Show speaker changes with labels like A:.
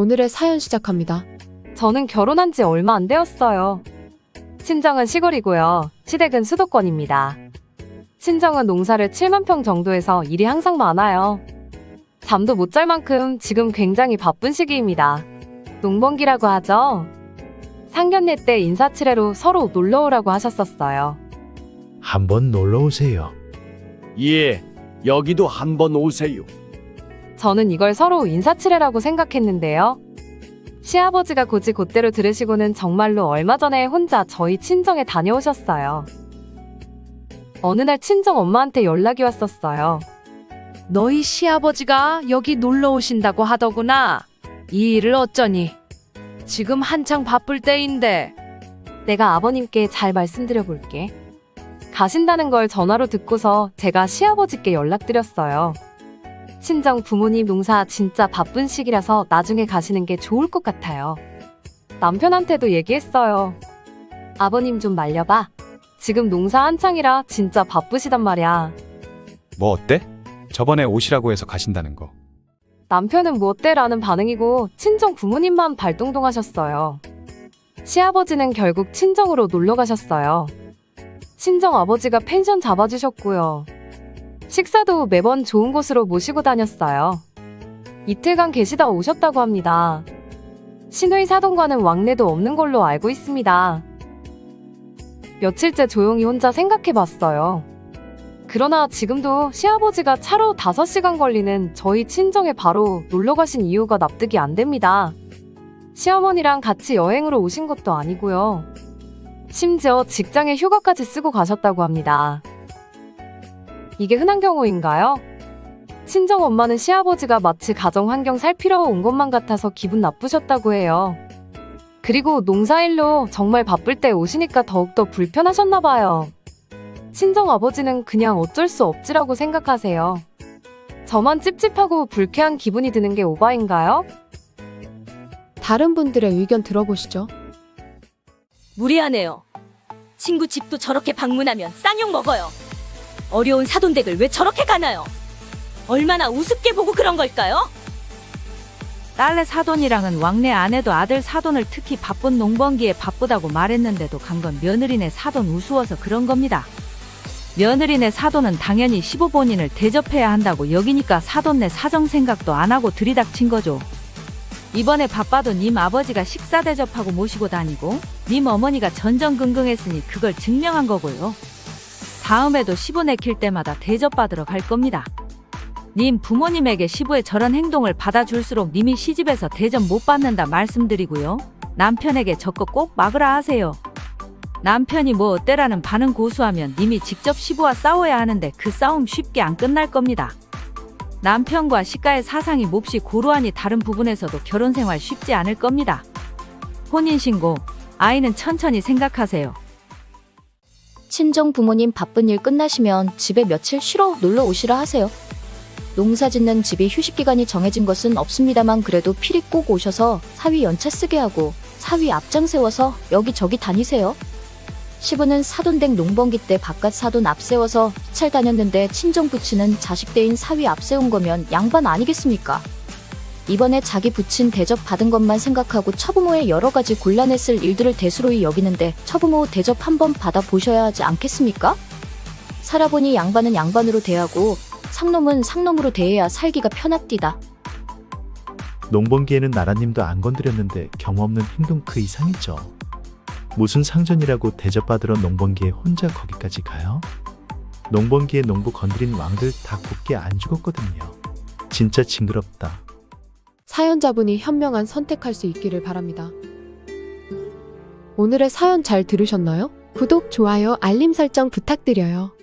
A: 오늘의 사연 시작합니다.
B: 저는 결혼한 지 얼마 안 되었어요. 친정은 시골이고요. 시댁은 수도권입니다. 친정은 농사를 7만 평 정도에서 일이 항상 많아요. 잠도 못 잘 만큼 지금 굉장히 바쁜 시기입니다. 농번기라고 하죠. 상견례 때 인사치레로 서로 놀러 오라고 하셨었어요.
C: 한번 놀러 오세요.
D: 예, 여기도 한번 오세요.
B: 저는 이걸 서로 인사치레라고 생각했는데요. 시아버지가 고지 곧대로 들으시고는 정말로 얼마 전에 혼자 저희 친정에 다녀오셨어요. 어느 날 친정 엄마한테 연락이 왔었어요.
E: 너희 시아버지가 여기 놀러 오신다고 하더구나. 이 일을 어쩌니? 지금 한창 바쁠 때인데.
B: 내가 아버님께 잘 말씀드려 볼게. 가신다는 걸 전화로 듣고서 제가 시아버지께 연락드렸어요. 친정 부모님 농사 진짜 바쁜 시기라서 나중에 가시는 게 좋을 것 같아요. 남편한테도 얘기했어요. 아버님 좀 말려봐. 지금 농사 한창이라 진짜 바쁘시단 말이야.
F: 뭐 어때? 저번에 오시라고 해서 가신다는 거.
B: 남편은 뭐 어때라는 반응이고 친정 부모님만 발동동하셨어요. 시아버지는 결국 친정으로 놀러 가셨어요. 친정 아버지가 펜션 잡아주셨고요. 식사도 매번 좋은 곳으로 모시고 다녔어요. 이틀간 계시다 오셨다고 합니다. 신우이 사돈과는 왕래도 없는 걸로 알고 있습니다. 며칠째 조용히 혼자 생각해 봤어요. 그러나 지금도 시아버지가 차로 5시간 걸리는 저희 친정에 바로 놀러 가신 이유가 납득이 안 됩니다. 시어머니랑 같이 여행으로 오신 것도 아니고요. 심지어 직장에 휴가까지 쓰고 가셨다고 합니다. 이게 흔한 경우인가요? 친정 엄마는 시아버지가 마치 가정 환경 살피러 온 것만 같아서 기분 나쁘셨다고 해요. 그리고 농사일로 정말 바쁠 때 오시니까 더욱더 불편하셨나 봐요. 친정 아버지는 그냥 어쩔 수 없지라고 생각하세요. 저만 찝찝하고 불쾌한 기분이 드는 게 오바인가요?
A: 다른 분들의 의견 들어보시죠.
G: 무리하네요. 친구 집도 저렇게 방문하면 쌍욕 먹어요. 어려운 사돈댁을 왜 저렇게 가나요? 얼마나 우습게 보고 그런 걸까요?
H: 딸내 사돈이랑은 왕래 안 해도 아들 사돈을 특히 바쁜 농번기에 바쁘다고 말했는데도 간 건 며느리네 사돈 우스워서 그런 겁니다. 며느리네 사돈은 당연히 시부 본인을 대접해야 한다고 여기니까 사돈네 사정 생각도 안 하고 들이닥친 거죠. 이번에 바빠도 님 아버지가 식사 대접하고 모시고 다니고 님 어머니가 전전긍긍했으니 그걸 증명한 거고요. 다음에도 시부네 킬 때마다 대접받으러 갈 겁니다. 님 부모님에게 시부의 저런 행동을 받아줄수록 님이 시집에서 대접 못 받는다 말씀드리고요. 남편에게 적극 꼭 막으라 하세요. 남편이 뭐 어때라는 반응 고수하면 님이 직접 시부와 싸워야 하는데 그 싸움 쉽게 안 끝날 겁니다. 남편과 시가의 사상이 몹시 고루하니 다른 부분에서도 결혼 생활 쉽지 않을 겁니다. 혼인신고, 아이는 천천히 생각하세요.
I: 친정 부모님 바쁜 일 끝나시면 집에 며칠 쉬러 놀러 오시라 하세요. 농사 짓는 집이 휴식 기간이 정해진 것은 없습니다만 그래도 필히 꼭 오셔서 사위 연차 쓰게 하고 사위 앞장 세워서 여기저기 다니세요. 시부는 사돈댁 농번기 때 바깥 사돈 앞세워서 찰 다녔는데 친정 부친은 자식 대인 사위 앞세운 거면 양반 아니겠습니까? 이번에 자기 부친 대접 받은 것만 생각하고 처부모의 여러 가지 곤란했을 일들을 대수로이 여기는데 처부모 대접 한번 받아 보셔야 하지 않겠습니까? 살아보니 양반은 양반으로 대하고 상놈은 상놈으로 대해야 살기가 편합디다.
C: 농번기에는 나라님도 안 건드렸는데 경험 없는 행동 그 이상이죠. 무슨 상전이라고 대접받으러 농번기에 혼자 거기까지 가요? 농번기에 농부 건드린 왕들 다 곱게 안 죽었거든요. 진짜 징그럽다.
A: 사연자분이 현명한 선택할 수 있기를 바랍니다. 오늘의 사연 잘 들으셨나요? 구독, 좋아요, 알림 설정 부탁드려요.